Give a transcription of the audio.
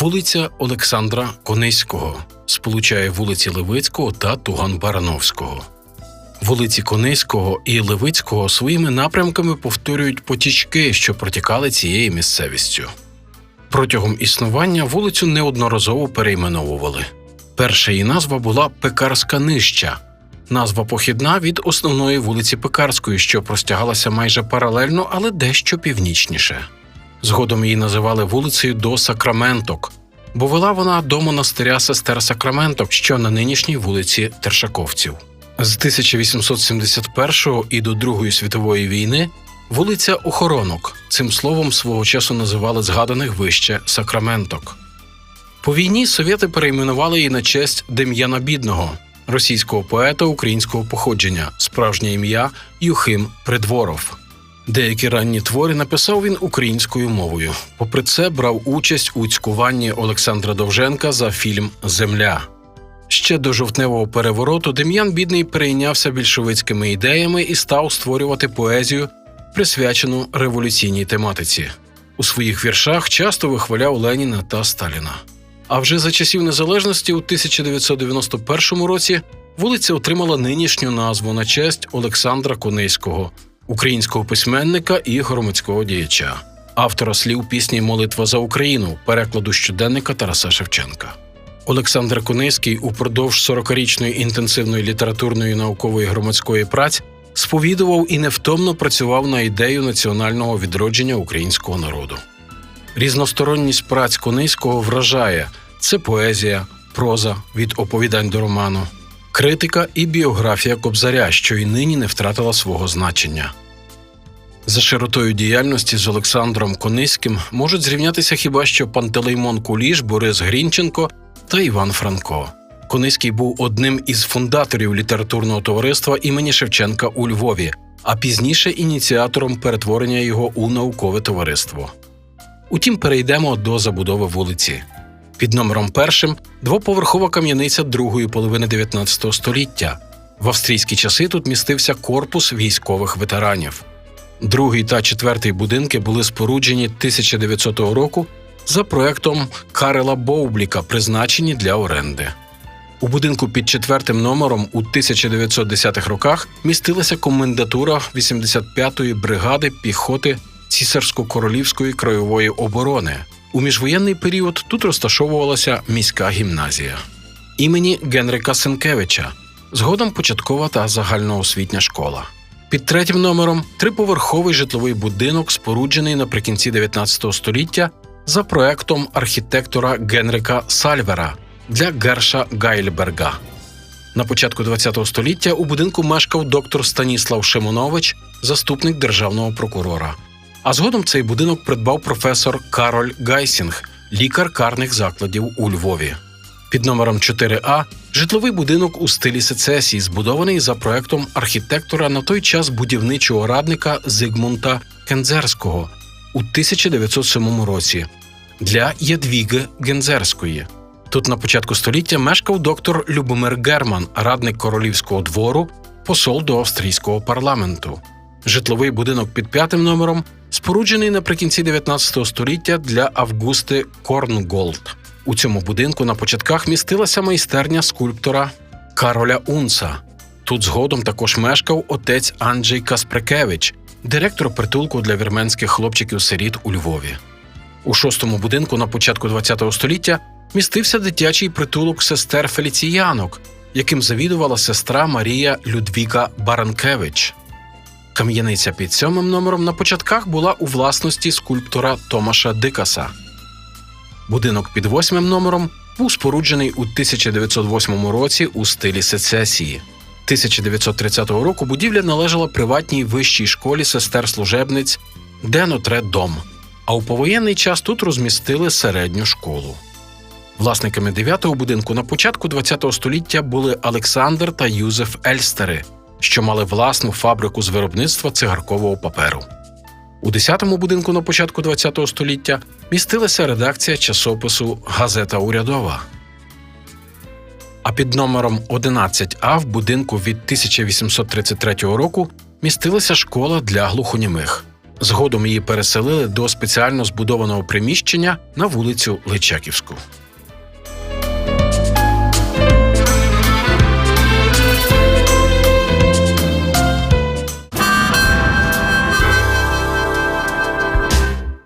Вулиця Олександра Конейського сполучає вулиці Левицького та Туган-Барановського. Вулиці Конейського і Левицького своїми напрямками повторюють потічки, що протікали цією місцевістю. Протягом існування вулицю неодноразово перейменовували. Перша її назва була Пекарська нижча, назва похідна від основної вулиці Пекарської, що простягалася майже паралельно, але дещо північніше. Згодом її називали вулицею до Сакраменток, бо вела вона до монастиря сестер Сакраменток, що на нинішній вулиці Тершаковців. З 1871 і до Другої світової війни вулиця Охоронок цим словом свого часу називали згаданих вище Сакраменток. По війні совєти перейменували її на честь Дем'яна Бідного, російського поета українського походження, справжнє ім'я Юхим Придворов. Деякі ранні твори написав він українською мовою. Попри це, брав участь у цькуванні Олександра Довженка за фільм Земля. Ще до жовтневого перевороту Дем'ян Бідний перейнявся більшовицькими ідеями і став створювати поезію, присвячену революційній тематиці. У своїх віршах часто вихваляв Леніна та Сталіна. А вже за часів незалежності у 1991 році вулиця отримала нинішню назву на честь Олександра Конейського, українського письменника і громадського діяча, автора слів пісні Молитва за Україну, перекладу щоденника Тараса Шевченка. Олександр Конейський упродовж 40-річної інтенсивної літературної наукової громадської праці сповідував і невтомно працював на ідею національного відродження українського народу. Різносторонність праць Конейського вражає це поезія, проза від оповідань до роману, критика і біографія Кобзаря, що й нині не втратила свого значення. За широтою діяльності з Олександром Кониським можуть зрівнятися хіба що Пантелеймон Куліш, Борис Грінченко та Іван Франко. Кониський був одним із фундаторів літературного товариства імені Шевченка у Львові, а пізніше ініціатором перетворення його у наукове товариство. Утім, перейдемо до забудови вулиці. Під номером першим двоповерхова кам'яниця другої половини 19 століття. В австрійські часи тут містився корпус військових ветеранів. Другий та четвертий будинки були споруджені 1900 року за проектом Карела Боубліка, призначені для оренди. У будинку під четвертим номером у 1910-х роках містилася комендатура 85-ї бригади піхоти Цісарсько-королівської краєвої оборони. У міжвоєнний період тут розташовувалася міська гімназія імені Генрика Сенкевича, згодом початкова та загальноосвітня школа. Під третім номером триповерховий житловий будинок, споруджений наприкінці 19 століття за проектом архітектора Генрика Сальвера для Герша Гайльберга. На початку ХХ століття у будинку мешкав доктор Станіслав Шимонович, заступник державного прокурора. А згодом цей будинок придбав професор Кароль Гайсінг, лікар карних закладів у Львові. Під номером 4А житловий будинок у стилі сецесії, збудований за проектом архітектора на той час будівничого радника Зигмунта Кензерського у 1907 році для Ядвіги Гензерської. Тут на початку століття мешкав доктор Любомир Герман, радник королівського двору, посол до австрійського парламенту. Житловий будинок під п'ятим номером споруджений наприкінці 19 століття для Августи Корнголд. У цьому будинку на початках містилася майстерня скульптора Кароля Унца. Тут згодом також мешкав отець Анджей Касприкевич, директор притулку для вірменських хлопчиків-сиріт у Львові. У шостому будинку на початку ХХ століття містився дитячий притулок сестер Феліціянок, яким завідувала сестра Марія Людвіка Баранкевич. Кам'яниця під сьомим номером на початках була у власності скульптора Томаша Дикаса. Будинок під восьмим номером був споруджений у 1908 році у стилі сецесії. 1930 року будівля належала приватній вищій школі сестер-служебниць Денотре Дом, а у повоєнний час тут розмістили середню школу. Власниками дев'ятого будинку на початку ХХ століття були Олександр та Юзеф Ельстери, що мали власну фабрику з виробництва цигаркового паперу. У 10-му будинку на початку ХХ століття містилася редакція часопису Газета Урядова. А під номером 11А в будинку від 1833 року містилася школа для глухонімих. Згодом її переселили до спеціально збудованого приміщення на вулицю Личаківську.